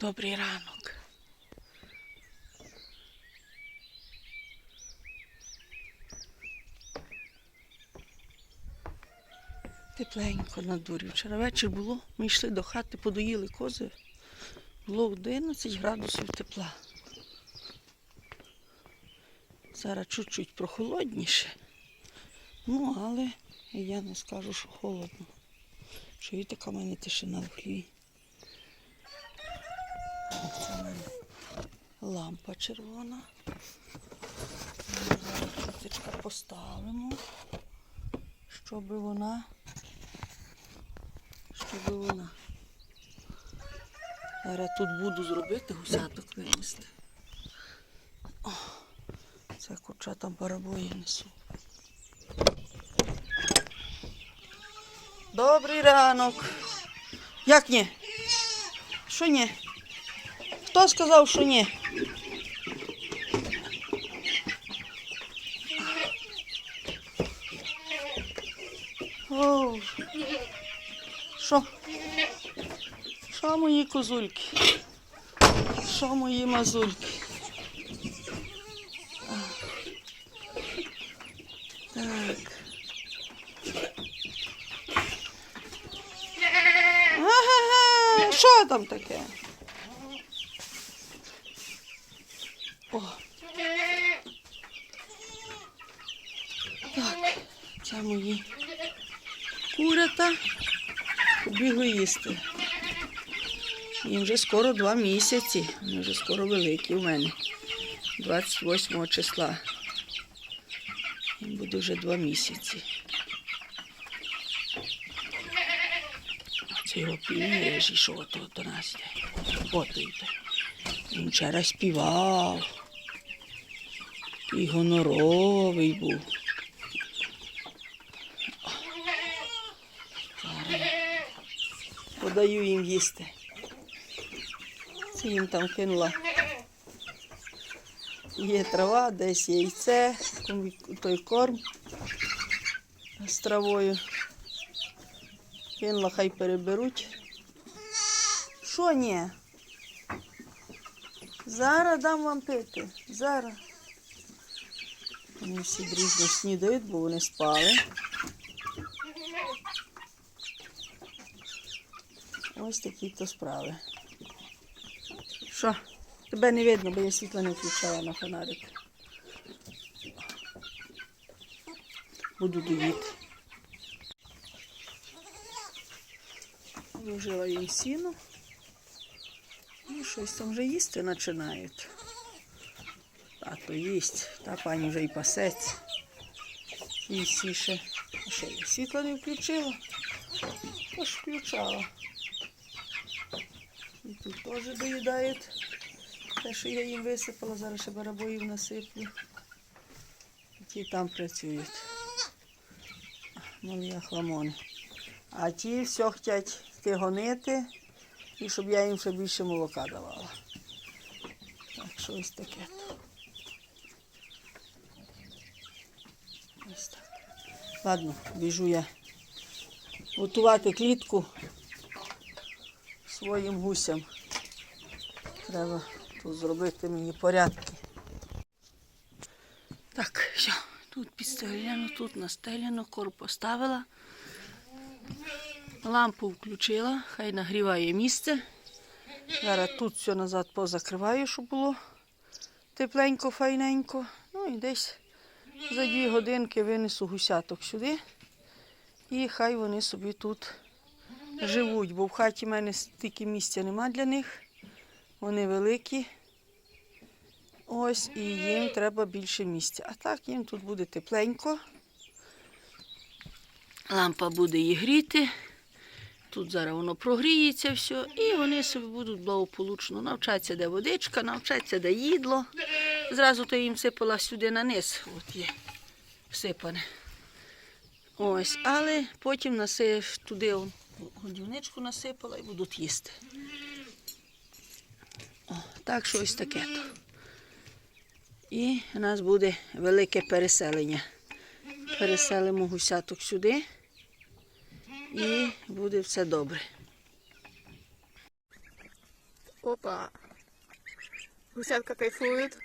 Добрий ранок. Тепленько на дворі. Вчора вечір було. Ми йшли до хати, подоїли кози. Було 11 градусів тепла. Зараз чуть-чуть прохолодніше. Ну, але я не скажу, що холодно. Чуєте, яка в мене тишина в хліві. Лампа червона. Чуточка поставимо, щоб вона, щоб вона. Зараз тут буду зробити гусяток винести. О, це курча там парабої несу. Добрий ранок. Як ні? Що ні? Хто сказав, що ні? Оу. Що? Що мої козульки? Що мої мазульки? Так. Що там таке? О. Так, це мої курята побігли їсти. Їм вже скоро два місяці. Вони вже скоро великі у мене. 28 числа. Їм буде вже два місяці. Це його півніж ішов то до нас. йде. От. Він вчора співав. І гоноровий був. Зараз подаю їм їсти. Це їм там кинула. Є трава, десь яйце, той корм з травою. Кинула, хай переберуть. Що ні? Зараз дам вам пити. Зараз. Вони всі дружно снідають, бо вони спали. Ось такі то справи. Що? Тебе не видно, бо я світло не включала на фонарик. Буду доїти. Вложила їм сіно. Ну, щось там вже їсти починають. Тато їсть, та пані вже і пасеться. І всі ще. А що я світло не включила? Тож включала. Тут теж доїдають. Те, що я їм висипала, зараз ще барабоїв насиплю. Ті там працюють. Малі ахламони. А ті все хочуть йти гонити, і щоб я їм ще більше молока давала. Так, що ось таке. Ось так. Ладно, біжу я готувати клітку своїм гусям. Треба тут зробити мені порядки. Так, все, тут підстелено, тут настелено, корм поставила. Лампу включила, хай нагріває місце. Зараз тут все назад позакриваю, щоб було тепленько, файненько. Ну і десь за дві годинки винесу гусяток сюди. І хай вони собі тут живуть, бо в хаті в мене стільки місця нема для них. Вони великі. Ось і їм треба більше місця. А так їм тут буде тепленько. Лампа буде їх гріти. Тут зараз воно прогріється все, і вони собі будуть благополучно навчатися, де водичка, навчатися, де їдло. Зразу то їм сипала сюди на низ. От є всипане. Ось, але потім наси, туди годівничку насипала і будуть їсти. О, так що ось таке то. І у нас буде велике переселення. Переселимо гусяток сюди і буде все добре. Опа. Гусятка кайфують.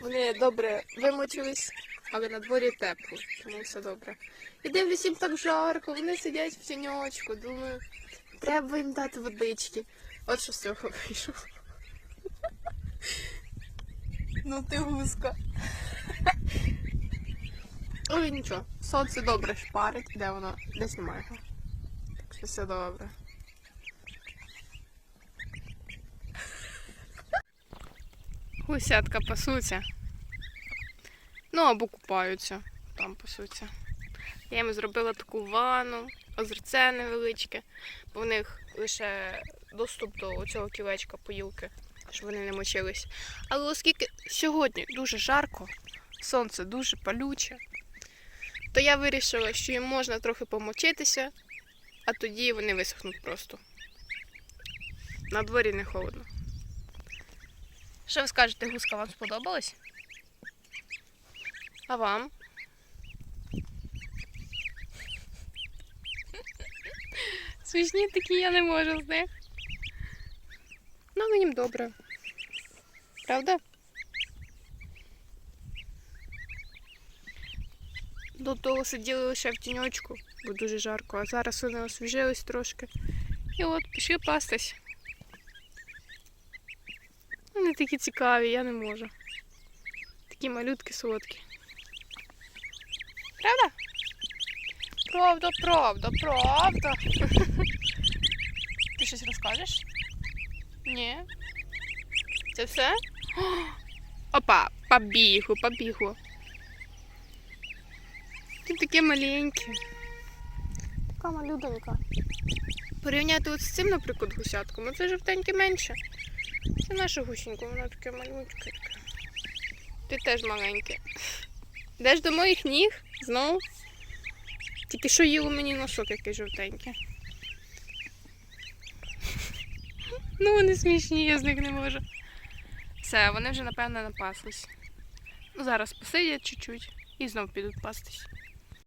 Вони добре вимочились, але на дворі тепло, тому все добре. І дивлюсь, їм так жарко, вони сидять в тіньочку, думаю, треба їм дати водички. От що з цього вийшло. Ну ти гуска. Ой, нічого, сонце добре шпарить, де воно? Десь немає. Так що все добре. Гусятка пасуться. Ну, або купаються, там пасуться. Я їм зробила таку ванну, озерце невеличке, бо в них лише доступ до цього кілечка поїлки, щоб вони не мочились. Але оскільки сьогодні дуже жарко, сонце дуже палюче, то я вирішила, що їм можна трохи помочитися, а тоді вони висохнуть просто. На дворі не холодно. Що ви скажете, гуска вам сподобалась? А вам? Смішні такі я не можу з них. Ну, їм добре. Правда? До того сиділи лише в тіньочку, бо дуже жарко, а зараз вони освіжились трошки. І от пішли пастись. Вони такі цікаві, я не можу. Такі малютки солодкі. Правда? Правда, правда, правда. Ти щось розкажеш? Ні. Це все? Опа, побігло, побігло. Ти таке маленьке. Така малюдонька. Порівняти от з цим, наприклад, гусятком, це жовтеньке менше. Це наша гусінька, вона таке малючке. Ти теж маленьке. Йдеш до моїх ніг знову. Тільки що їло мені носок який жовтенький. Ну, вони смішні, я з них не можу. Все, вони вже, напевно, напаслись. Ну, зараз посидять чуть-чуть і знов підуть пастись.